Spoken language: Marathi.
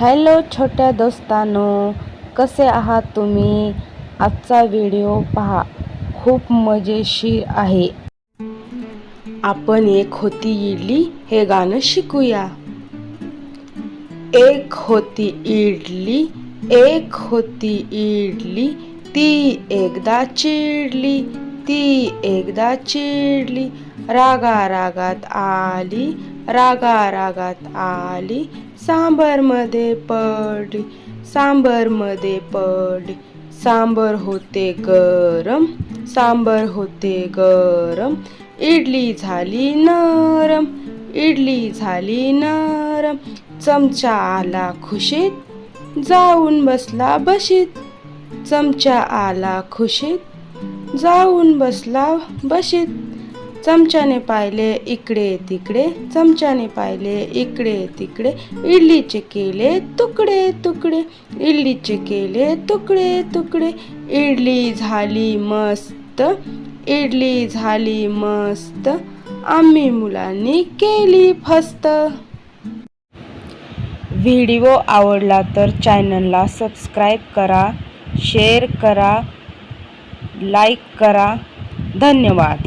हॅलो छोट्या दोस्तानो कसे आहात तुम्ही? आजचा व्हिडिओ पहा. खूप मजेशीर आहे. आपण एक होती इडली हे गाणं शिकूया. एक होती इडली एक होती इडली ती एकदा चिडली. ती एकदा चिडली. रागा रागात आली. रागा रागात आली. सांबरमध्ये पडली. सांबरमध्ये पडली. सांबर होते गरम. सांबर होते गरम. इडली झाली नरम. इडली झाली नरम. चमचा आला खुशीत. जाऊन बसला बशीत. चमचा आला खुशीत. जाऊन बसला. बशीत चमच्याने पाहिले इकडे तिकडे. चमच्याने पाहिले इकडे तिकडे. इडलीचे केले तुकडे तुकडे. इडलीचे केले तुकडे तुकडे. इडली झाली मस्त. इडली झाली मस्त. आम्ही मुलांनी केली फस्त. व्हिडिओ आवडला तर चॅनलला सबस्क्राईब करा शेअर करा. लाईक करा. धन्यवाद.